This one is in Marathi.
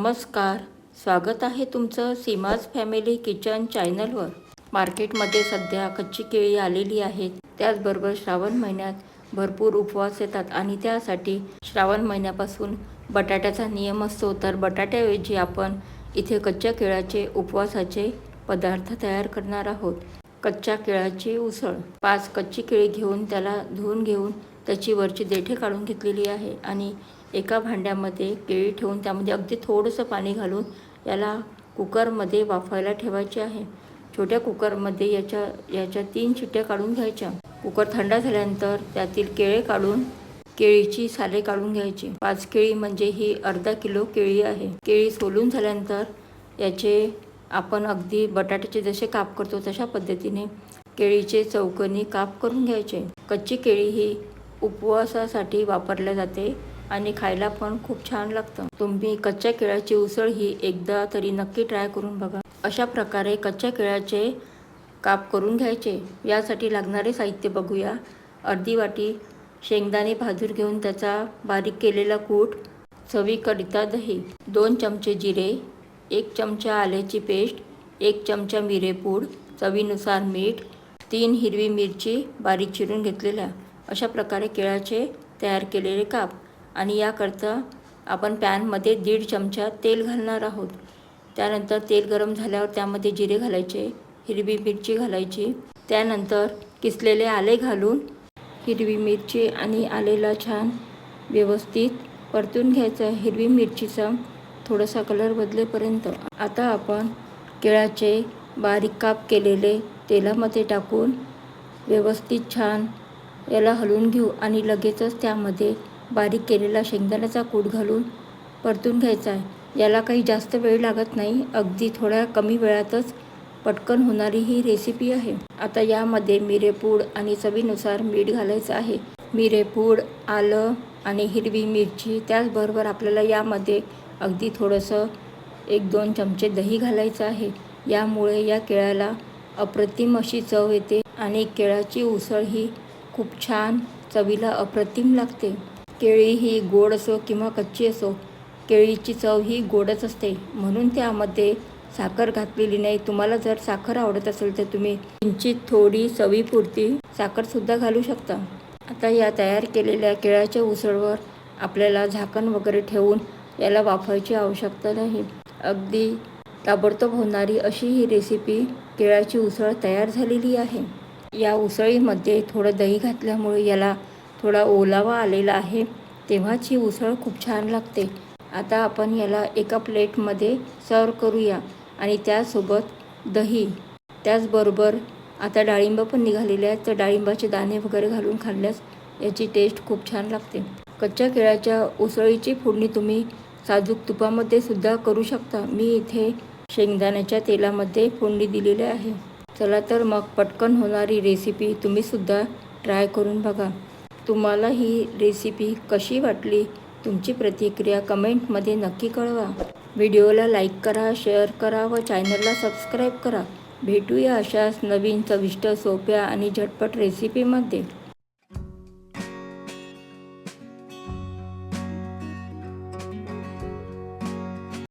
नमस्कार स्वागत आहे तुमचं सीमाज फॅमिली किचन चॅनलवर. मार्केटमध्ये सध्या कच्ची केळी आलेली आहेत. त्याचबरोबर श्रावण महिन्यात भरपूर उपवास येतात आणि त्यासाठी श्रावण महिन्यापासून बटाट्याचा नियम असतो. तर बटाट्याऐवजी आपण इथे कच्च्या केळाचे उपवासाचे पदार्थ तयार करणार आहोत. कच्च्या केळाची उसळ. पाच कच्ची केळी घेऊन त्याला धुवून घेऊन त्याची वरची देठे काढून घेतलेली आहे आणि एका भांड्यामध्ये केळी ठेवून त्यामध्ये अगदी थोडंसं पाणी घालून याला कुकरमध्ये वाफायला ठेवायचे आहे. छोट्या कुकरमध्ये याच्या याच्या तीन शिट्ट्या काढून घ्यायच्या. कुकर थंड झाल्यानंतर त्यातील केळे काढून केळीची साले काढून घ्यायची. पाच केळी म्हणजे ही अर्धा किलो केळी आहे. केळी सोलून झाल्यानंतर याचे आपण अगदी बटाट्याचे जसे काप करतो तशा पद्धतीने केळीचे चौकनी काप करून घ्यायचे. कच्ची केळी ही उपवासासाठी वापरल्या जाते. आणि खायला पण खूप छान लागतं. तुम्ही कच्च्या केळ्याची उसळ ही एकदा तरी नक्की ट्राय करून बघा. अशा प्रकारे कच्च्या केळ्याचे काप करून घ्यायचे. यासाठी लागणारे साहित्य बघूया. अर्धी वाटी शेंगदाणे भाजून घेऊन त्याचा बारीक केलेला कूट चवीकरिता दही दोन चमचे जिरे एक चमचा आल्याची पेस्ट एक चमचा मिरेपूड चवीनुसार मीठ तीन हिरवी मिरची बारीक चिरून घेतलेल्या. अशा प्रकारे केळाचे तयार केलेले काप. आणि याकरता आपण पॅनमध्ये दीड चमचा तेल घालणार आहोत. त्यानंतर तेल गरम झाल्यावर त्यामध्ये जिरे घालायचे हिरवी मिरची घालायची. त्यानंतर किसलेले आले घालून हिरवी मिरची आणि आलेला छान व्यवस्थित परतून घ्यायचा हिरवी मिरचीचा थोडासा कलर बदलेपर्यंत आता आपण केळाचे बारीक काप केलेले तेलामध्ये टाकून व्यवस्थित छान याला हलवून घेऊ आणि लगेचच त्यामध्ये बारीक केलेला शेंगदाण्याचा कूट घालून परतून घ्यायचा आहे. याला काही जास्त वेळ लागत नाही अगदी थोड्या कमी वेळातच पटकन होणारी ही रेसिपी आहे. आता यामध्ये मिरेपूड आणि चवीनुसार मीठ घालायचं आहे. मिरेपूड आलं आणि हिरवी मिरची त्याचबरोबर आपल्याला यामध्ये अगदी थोडंसं एक दोन चमचे दही घालायचं आहे. यामुळे या केळ्याला अप्रतिम अशी चव येते आणि केळाची उसळ ही खूप छान चवीला अप्रतिम लागते. केळी ही गोड असो किंवा कच्ची असो केळीची चव ही गोडच असते. म्हणून त्यामध्ये साखर घातलेली नाही. तुम्हाला जर साखर आवडत असेल तर तुम्ही किंचित थोडी चवीपुरती साखरसुद्धा घालू शकता. आता या तयार केलेल्या केळ्याच्या उसळवर आपल्याला झाकण वगैरे ठेवून याला वाफवायची आवश्यकता नाही. अगदी ताबडतोब होणारी अशी ही रेसिपी केळ्याची उसळ तयार झालेली आहे. या उसळीमध्ये थोडं दही घातल्यामुळे याला थोडा ओलावा आलेला आहे तेव्हाची उसळ खूप छान लागते. आता आपण याला एका प्लेटमध्ये सर्व करूया आणि त्यासोबत दही. त्याचबरोबर आता डाळिंब पण निघालेले आहेत तर डाळिंबाचे दाणे वगैरे घालून खाल्ल्यास याची टेस्ट खूप छान लागते. कच्च्या केळ्याच्या उसळीची फोडणी तुम्ही साजूक तुपामध्ये सुद्धा करू शकता. मी इथे शेंगदाण्याच्या तेलामध्ये फोडणी दिलेली आहे. चला तर मग पटकन होणारी रेसिपी तुम्हीसुद्धा ट्राय करून बघा. तुम्हाला ही रेसिपी कशी वाटली? तुमची प्रतिक्रिया कमेंटमध्ये नक्की कळवा. व्हिडिओला लाईक करा शेअर करा व चॅनलला सबस्क्राईब करा. भेटूया अशाच नवीन चविष्ट सोप्या आणि झटपट रेसिपीमध्ये